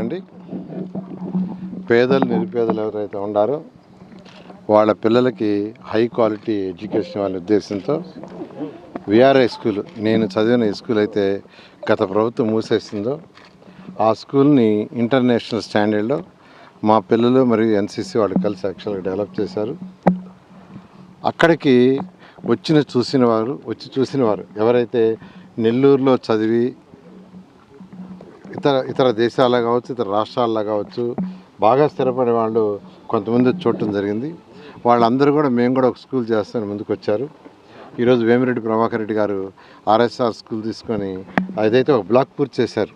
అండి పేదలు నిరుపేదలు ఎవరైతే ఉండారో వాళ్ళ పిల్లలకి హై క్వాలిటీ ఎడ్యుకేషన్ వాళ్ళ ఉద్దేశంతో విఆర్ఐ స్కూల్ నేను చదివిన స్కూల్ అయితే గత ప్రభుత్వం మూసేసిందో ఆ స్కూల్ని ఇంటర్నేషనల్ స్టాండర్డ్లో మా పిల్లలు మరియు ఎన్సీసీ వాళ్ళు కలిసి యాక్చువల్గా డెవలప్ చేశారు. అక్కడికి వచ్చిన చూసిన వారు వచ్చి చూసిన వారు ఎవరైతే నెల్లూరులో చదివి ఇతర ఇతర దేశాల్లో కావచ్చు ఇతర రాష్ట్రాల్లో కావచ్చు బాగా స్థిరపడే వాళ్ళు కొంతమంది చూడటం జరిగింది. వాళ్ళందరూ కూడా మేము కూడా ఒక స్కూల్ చేస్తామని ముందుకు వచ్చారు ఈరోజు వేమిరెడ్డి ప్రభాకర్ రెడ్డి గారు ఆర్ఎస్ఆర్ స్కూల్ తీసుకొని అదైతే ఒక బ్లాక్ పూర్తి చేశారు.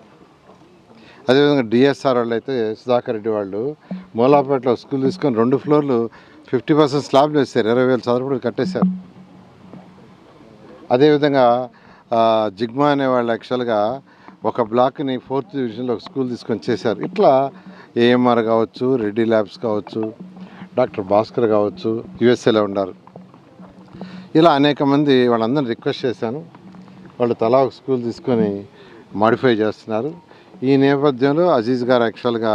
అదేవిధంగా డిఎస్ఆర్ వాళ్ళు అయితే సుధాకర్ రెడ్డి వాళ్ళు మూలాపేటలో స్కూల్ తీసుకొని రెండు ఫ్లోర్లు ఫిఫ్టీ పర్సెంట్ స్లాబ్లు వేశారు. ఇరవై వేల చదరపడి కట్టేశారు. అదేవిధంగా జిగ్మా అనే వాళ్ళు యాక్చువల్గా ఒక బ్లాక్ని ఫోర్త్ డివిజన్లో ఒక స్కూల్ తీసుకొని చేశారు. ఇట్లా ఏఎంఆర్ కావచ్చు రెడ్డి ల్యాబ్స్ కావచ్చు డాక్టర్ భాస్కర్ కావచ్చు యుఎస్ఏలో ఉన్నారు. ఇలా అనేక మంది వాళ్ళందరిని రిక్వెస్ట్ చేశాను. వాళ్ళు తలా ఒక స్కూల్ తీసుకొని మాడిఫై చేస్తున్నారు. ఈ నేపథ్యంలో అజీజ్ గారు యాక్చువల్గా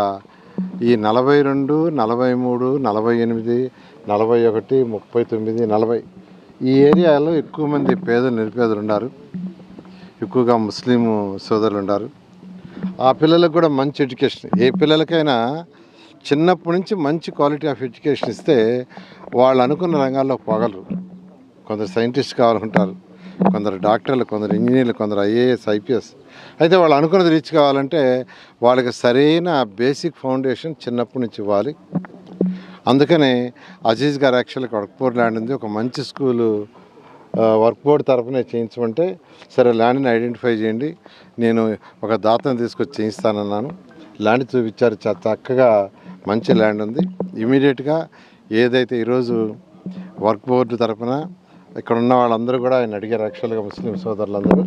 ఈ నలభై రెండు నలభై మూడు నలభై ఎనిమిది నలభై ఒకటి ముప్పై తొమ్మిది నలభై ఈ ఏరియాలో ఎక్కువ మంది పేదలు నిరుపేదలు ఉన్నారు. ఎక్కువగా ముస్లిం సోదరులు ఉన్నారు ఆ పిల్లలకు కూడా మంచి ఎడ్యుకేషన్. ఏ పిల్లలకైనా చిన్నప్పటి నుంచి మంచి క్వాలిటీ ఆఫ్ ఎడ్యుకేషన్ ఇస్తే వాళ్ళు అనుకున్న రంగాల్లో పోగలరు. కొందరు సైంటిస్ట్ కావాలంటారు కొందరు డాక్టర్లు కొందరు ఇంజనీర్లు కొందరు ఐఏఎస్ ఐపీఎస్. అయితే వాళ్ళు అనుకున్నది రీచ్ కావాలంటే వాళ్ళకి సరైన బేసిక్ ఫౌండేషన్ చిన్నప్పటి నుంచి ఇవ్వాలి. అందుకనే అజీజ్ గారు యాక్చువల్గా వర్క్పూర్ ల్యాండ్ ఉంది. ఒక మంచి స్కూలు వర్క్ బోర్డ్ తరఫునే చేయించమంటే సరే ల్యాండ్ని ఐడెంటిఫై చేయండి. నేను ఒక దాతను తీసుకొచ్చి చేయిస్తానన్నాను. ల్యాండ్ చూపించారు. చాలా చక్కగా మంచి ల్యాండ్ ఉంది. ఇమీడియట్గా ఏదైతే ఈరోజు వర్క్ బోర్డు తరఫున ఇక్కడ ఉన్న వాళ్ళందరూ కూడా ఆయన అడిగారు యాక్చువల్గా ముస్లిం సోదరులందరూ.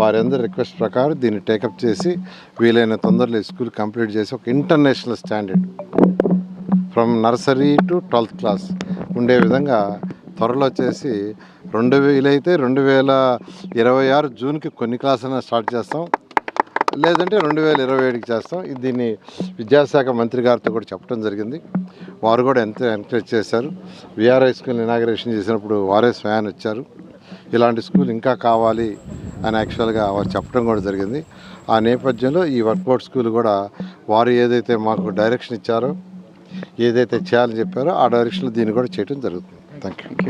వారందరూ రిక్వెస్ట్ ప్రకారం దీన్ని టేకప్ చేసి వీలైన తొందరలో స్కూల్ కంప్లీట్ చేసి ఒక international standard from nursery to twelfth class ఉండే విధంగా త్వరలో వచ్చేసి రెండు వేలైతే రెండు వేల ఇరవై ఆరు జూన్కి కొన్ని క్లాసులను స్టార్ట్ చేస్తాం. లేదంటే రెండు వేల ఇరవై ఏడుకి చేస్తాం. ఇది దీన్ని విద్యాశాఖ మంత్రి గారితో కూడా చెప్పడం జరిగింది. వారు కూడా ఎంతో ఎంకరేజ్ చేశారు. విఆర్ఐ స్కూల్ ఇనాగరేషన్ చేసినప్పుడు వారే స్వయాన్ వచ్చారు. ఇలాంటి స్కూల్ ఇంకా కావాలి అని యాక్చువల్గా వారు చెప్పడం కూడా జరిగింది. ఆ నేపథ్యంలో ఈ వర్క్ స్కూల్ కూడా వారు ఏదైతే మాకు డైరెక్షన్ ఇచ్చారో ఏదైతే చేయాలని చెప్పారో ఆ డైరెక్షన్లో దీన్ని కూడా చేయడం జరుగుతుంది. thank you.